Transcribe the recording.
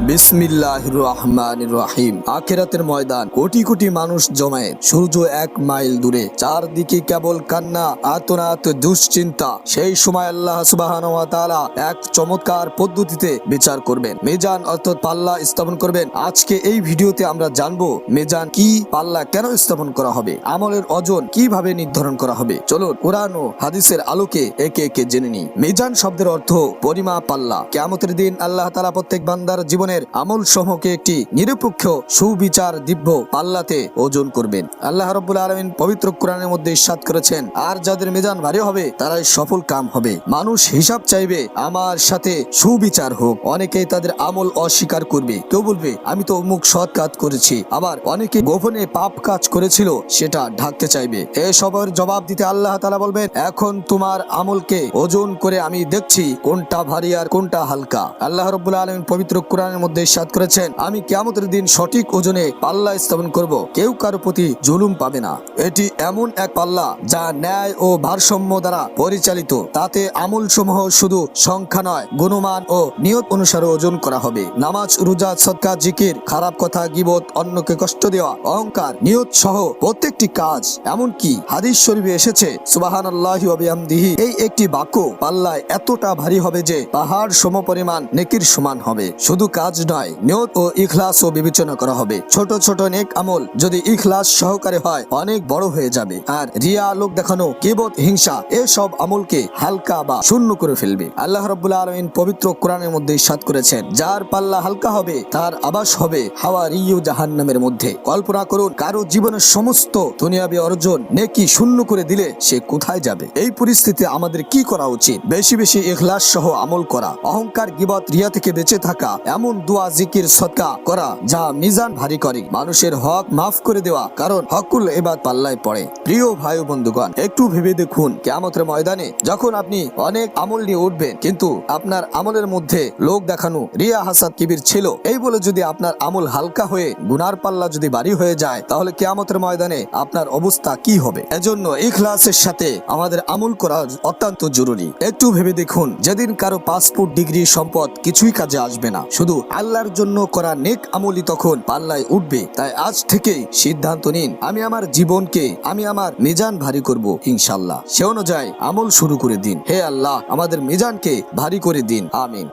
বিসমিল্লাহ ময়দান, কোটি কোটি মানুষ জমায়ে সূর্য এক মাইল দূরে। চারদিকে কেবল কান্না আতনাত দুশ্চিন্তা। সেই সময় আল্লাহ এক চমৎকার পদ্ধতিতে বিচার করবেন। মেজান অর্থাৎ পাল্লা স্থাপন করবেন। আজকে এই ভিডিওতে আমরা জানব, মেজান কি পাল্লা কেন স্থাপন করা হবে? আমলের ওজন কীভাবে নির্ধারণ করা হবে? চলো কোরআন ও হাদিসের আলোকে একে একে জেনে নিই। মেজান শব্দের অর্থ পরিমা পাল্লা। কেয়ামতের দিন আল্লাহ তালা প্রত্যেক বান্দার জীবনের আমল সমূহকে একটি নিরপেক্ষ সুবিচার দিব্য পাল্লাতে ওজন করবেন। আল্লাহ রব্বুল আলমিন পবিত্র কোরআনের মধ্যে ইস্বাদ করেছেন, আর যাদের মেজান ভারী হবে, তারাই সফল কাম হবে। মানুষ হিসাব চাইবে, আমার সাথে সুবিচার হোক। অনেকেই তাদের আমল অস্বীকার করবে। কেউ বলবে, আমি তো অমুক সৎ কাজ করেছি। আবার অনেকে গোপনে পাপ কাজ করেছিল, সেটা ঢাকতে চাইবে। এ এসবের জবাব দিতে আল্লাহ তালা বলবেন, এখন তোমার আমলকে ওজন করে আমি দেখছি কোনটা ভারী আর কোনটা হালকা। আল্লাহ রব্বুল আলমিন পবিত্র কোরআনের মধ্যে সাত করেছেন, আমি কেমতের দিন সঠিক ওজনে পাল্লা স্থাপন করব। কেউ কারও প্রতি জুলুম পাবে না। এটি এমন এক পাল্লা যা ন্যায় ও ভারসাম্য দ্বারা পরিচালিত। তাতে আমল সমূহ শুধু সংখ্যা নয়, গুণমান ও নিয়ত অনুসারে ওজন করা হবে। নামাজ, রোজা সৎকা জিকির, খারাপ কথা, গিবত, অন্যকে কষ্ট দেওয়া, অহংকার, নিয়ত সহ প্রত্যেকটি কাজ। এমনকি হাদিস শরীফে এসেছে সুবাহান আল্লাহি অবিহামদিহি এই একটি বাক্য পাল্লায় এতটা ভারী হবে যে পাহাড় সম পরিমাণ নেকির সমান হবে। শুধু কাজ নয়, নিয়ত ও ইখলাস ও বিবেচনা করা হবে। ছোট ছোট নেক আমল যদি ইখলাস সহকারে হয়, অনেক বড় হয়ে যাবে। আর রিয়া লোক দেখানো, কেবত, হিংসা, এসব আমলকে হালকা বা শূন্য করে ফেলবে। আল্লাহ রব্বুল আলমিন পবিত্র কোরআনের মধ্যে ইসাদ করেছেন, যার পাল্লা হালকা হবে, তার আবাস হবে হাওয়া রিউ জাহান্নামের মধ্যে। কল্পনা করুন, কারও জীবনের সমস্ত দুনিয়াবি অর্জন নেকি শূন্য করে দিলে সে কোথায় যাবে? এই পরিস্থিতি আমাদের কি করা উচিত? বেশি বেশি ইখলাস সহ আমল করা, অহংকার, গিবত, রিয়া থেকে বেঁচে থাকা, এমন দোয়া, জিকির সৎকা করা যা মিজান ভারী করে। মানুষের হক মাফ করে দেওয়া, কারণ হকুল এবার পাল্লায় পড়ে। প্রিয় ভাই বন্ধুগণ, একটু ভেবে দেখুন কেমতের ময়দানে যখন আপনি অনেক আমল নিয়ে উঠবেন, কিন্তু আপনার আমলের মধ্যে লোক দেখানো রিয়া হাসাদ কিবির ছিল, এই বলে যদি আপনার আমল হালকা হয়ে, গুনার পাল্লা যদি বাড়ি হয়ে যায়, তাহলে কেয়ামতের ময়দানে আপনার অবস্থা কি হবে? এজন্য ইখলাসের সাথে আমাদের আমল করা অত্যন্ত জরুরি। একটু ভেবে দেখুন, যেদিন কারও পাসপোর্ট ডিগ্রি সম্পদ কিছুই কাজে আসবে না। শুধু আল্লাহর জন্য করা নেক আমলি তখন পাল্লায় উঠবে। তাই আজ থেকেই সিদ্ধান্ত নিন, আমি আমার জীবনকে, আমি আমার মিজান ভারী করব, ইনশাল্লাহ। সে অনুযায়ী আমল শুরু করে দিন। হে আল্লাহ, আমাদের মিজানকে ভারী করে দিন। আমিন।